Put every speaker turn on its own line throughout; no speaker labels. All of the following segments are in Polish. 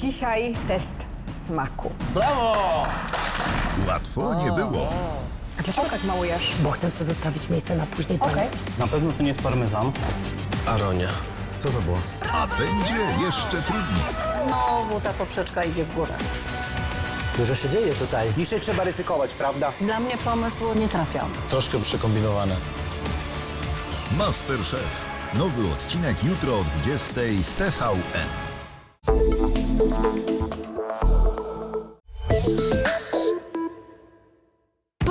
Dzisiaj test smaku.
Łatwo nie było.
A dlaczego tak mało jesz?
Bo chcę pozostawić miejsce na później pani.
Okej.
Na pewno to nie jest parmezan.
Aronia. Co to było?
A będzie jeszcze trudniej.
Znowu ta poprzeczka idzie w górę.
Dużo się dzieje tutaj. Dzisiaj trzeba ryzykować, prawda?
Dla mnie pomysł nie trafiał.
Troszkę przekombinowane.
Masterchef. Nowy odcinek jutro o 20 w TVN.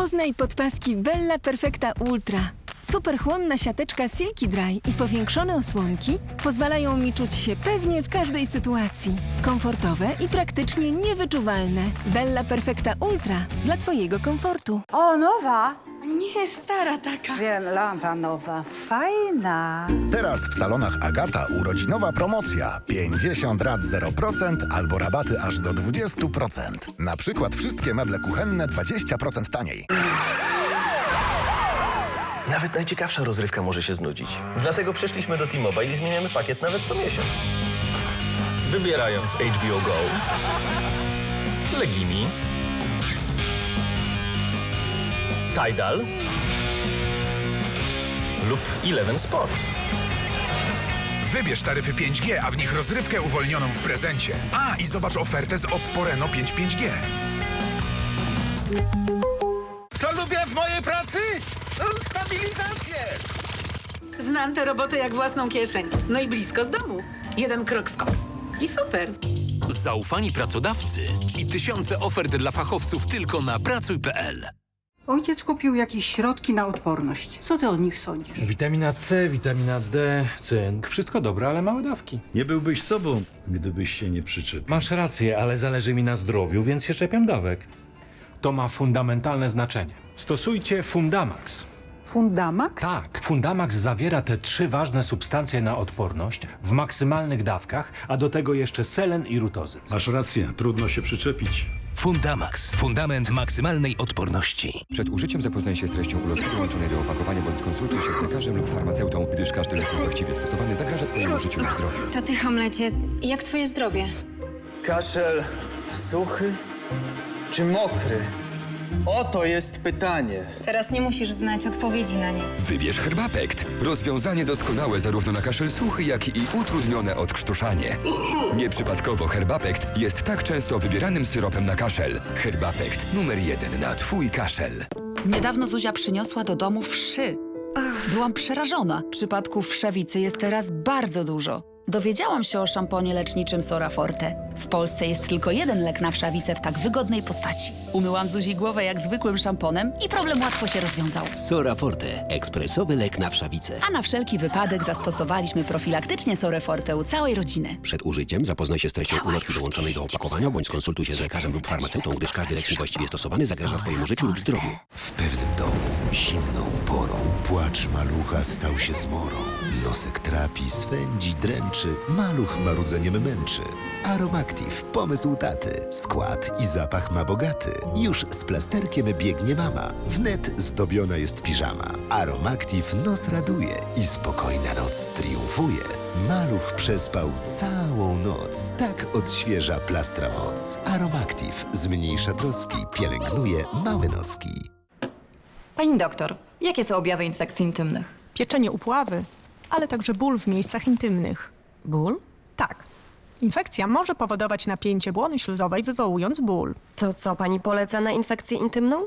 Poznaj podpaski Bella Perfecta Ultra. Superchłonna siateczka Silky Dry i powiększone osłonki pozwalają mi czuć się pewnie w każdej sytuacji. Komfortowe i praktycznie niewyczuwalne. Bella Perfecta Ultra dla Twojego komfortu.
O, nowa?
Nie, stara taka.
Wiem, lampa nowa. Fajna.
Teraz w salonach Agata urodzinowa promocja. 50 rat 0% albo rabaty aż do 20%. Na przykład wszystkie meble kuchenne 20% taniej.
Nawet najciekawsza rozrywka może się znudzić. Dlatego przeszliśmy do T-Mobile i zmieniamy pakiet nawet co miesiąc. Wybierając HBO Go, Legimi, Tidal lub Eleven Sports.
Wybierz taryfy 5G, a w nich rozrywkę uwolnioną w prezencie. A, i zobacz ofertę z Oppo Reno 5 5G. Co lubię w mojej pracy? Stabilizację!
Znam tę robotę jak własną kieszeń. No i blisko z domu. Jeden krok skok. I super.
Zaufani pracodawcy i tysiące ofert dla fachowców tylko na pracuj.pl.
Ojciec kupił jakieś środki na odporność. Co ty o nich sądzisz?
Witamina C, witamina D, cynk. Wszystko dobre, ale małe dawki.
Nie byłbyś sobą, gdybyś się nie przyczepił.
Masz rację, ale zależy mi na zdrowiu, więc się czepiam dawek. To ma fundamentalne znaczenie. Stosujcie Fundamax.
Fundamax?
Tak, Fundamax zawiera te trzy ważne substancje na odporność w maksymalnych dawkach, a do tego jeszcze selen i rutozyt.
Masz rację, trudno się przyczepić.
Fundamax. Fundament maksymalnej odporności.
Przed użyciem zapoznaj się z treścią ulotki dołączonej do opakowania bądź skonsultuj się z lekarzem lub farmaceutą, gdyż każdy lek właściwie stosowany zagraża Twojemu życiu lub zdrowiu.
To ty, Hamlecie, jak twoje zdrowie?
Kaszel suchy czy mokry? Oto jest pytanie.
Teraz nie musisz znać odpowiedzi na nie.
Wybierz Herbapekt. Rozwiązanie doskonałe zarówno na kaszel suchy, jak i utrudnione odkrztuszanie. Nieprzypadkowo Herbapekt jest tak często wybieranym syropem na kaszel. Herbapekt numer jeden na Twój kaszel.
Niedawno Zuzia przyniosła do domu wszy. Byłam przerażona. Przypadków wszewicy jest teraz bardzo dużo. Dowiedziałam się o szamponie leczniczym Sora Forte. W Polsce jest tylko jeden lek na wszawicę w tak wygodnej postaci. Umyłam Zuzi głowę jak zwykłym szamponem i problem łatwo się rozwiązał.
Sora Forte. Ekspresowy lek na wszawicę.
A na wszelki wypadek zastosowaliśmy profilaktycznie Sorę Forte u całej rodziny.
Przed użyciem zapoznaj się z treścią
Działa
ulotki
już
dołączonej do
10
opakowania bądź skonsultuj się z lekarzem lub farmaceutą, gdyż każdy lek niewłaściwie stosowany zagraża Twojemu życiu lub zdrowiu.
W pewnym domu, zimną porą, płacz malucha stał się zmorą. Nosek trapi, swędzi, dręczy, maluch marudzeniem męczy. Aromactive, pomysł taty. Skład i zapach ma bogaty. Już z plasterkiem biegnie mama. Wnet zdobiona jest piżama. Aromactive nos raduje i spokojna noc triumfuje. Maluch przespał całą noc. Tak odświeża plastra moc. Aromactive zmniejsza troski, pielęgnuje małe noski.
Pani doktor, jakie są objawy infekcji intymnych?
Pieczenie upławy, ale także ból w miejscach intymnych.
Ból?
Tak. Infekcja może powodować napięcie błony śluzowej, wywołując ból.
To co, pani poleca na infekcję intymną?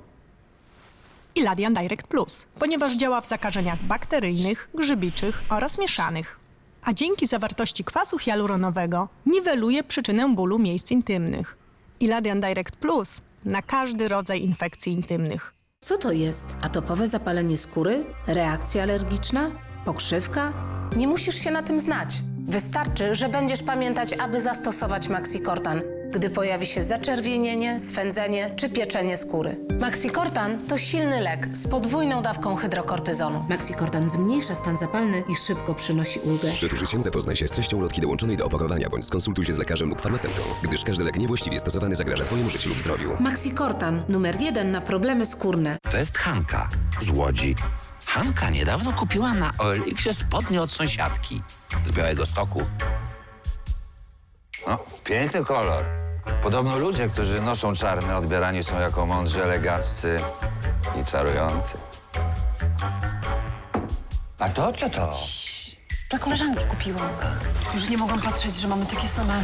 Iladian Direct Plus, ponieważ działa w zakażeniach bakteryjnych, grzybiczych oraz mieszanych. A dzięki zawartości kwasu hialuronowego niweluje przyczynę bólu miejsc intymnych. Iladian Direct Plus na każdy rodzaj infekcji intymnych.
Co to jest? Atopowe zapalenie skóry? Reakcja alergiczna? Pokrzywka?
Nie musisz się na tym znać. Wystarczy, że będziesz pamiętać, aby zastosować Maxicortan, gdy pojawi się zaczerwienienie, swędzenie czy pieczenie skóry. Maxicortan to silny lek z podwójną dawką hydrokortyzonu.
Maxicortan zmniejsza stan zapalny i szybko przynosi ulgę.
Przed użyciem zapoznaj się z treścią ulotki dołączonej do opakowania bądź skonsultuj się z lekarzem lub farmaceutą, gdyż każdy lek niewłaściwie stosowany zagraża Twojemu życiu lub zdrowiu.
Maxicortan, numer jeden na problemy skórne.
To jest Hanka z Łodzi. Hanka niedawno kupiła na OLX spodnie od sąsiadki z Białego Stoku. O,
Piękny kolor. Podobno ludzie, którzy noszą czarne, odbierani są jako mądrzy, elegantcy i czarujący. A to co to?
Dla koleżanki kupiłam. Już nie mogłam patrzeć, że mamy takie same.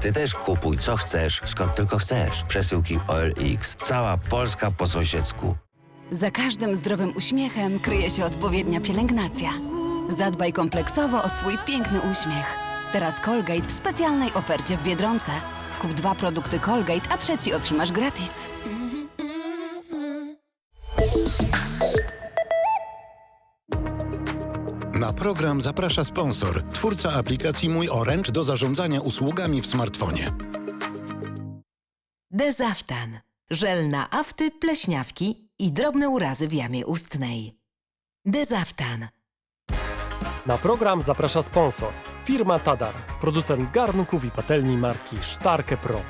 Ty też kupuj, co chcesz, skąd tylko chcesz. Przesyłki OLX. Cała Polska po sąsiedzku.
Za każdym zdrowym uśmiechem kryje się odpowiednia pielęgnacja. Zadbaj kompleksowo o swój piękny uśmiech. Teraz Colgate w specjalnej ofercie w Biedronce. Kup dwa produkty Colgate, a trzeci otrzymasz gratis.
Na program zaprasza sponsor, twórca aplikacji Mój Orange do zarządzania usługami w smartfonie.
Dezaftan. Żel na afty, pleśniawki i drobne urazy w jamie ustnej. Dezaftan.
Na program zaprasza sponsor. Firma Tadar, producent garnków i patelni marki Starke Pro.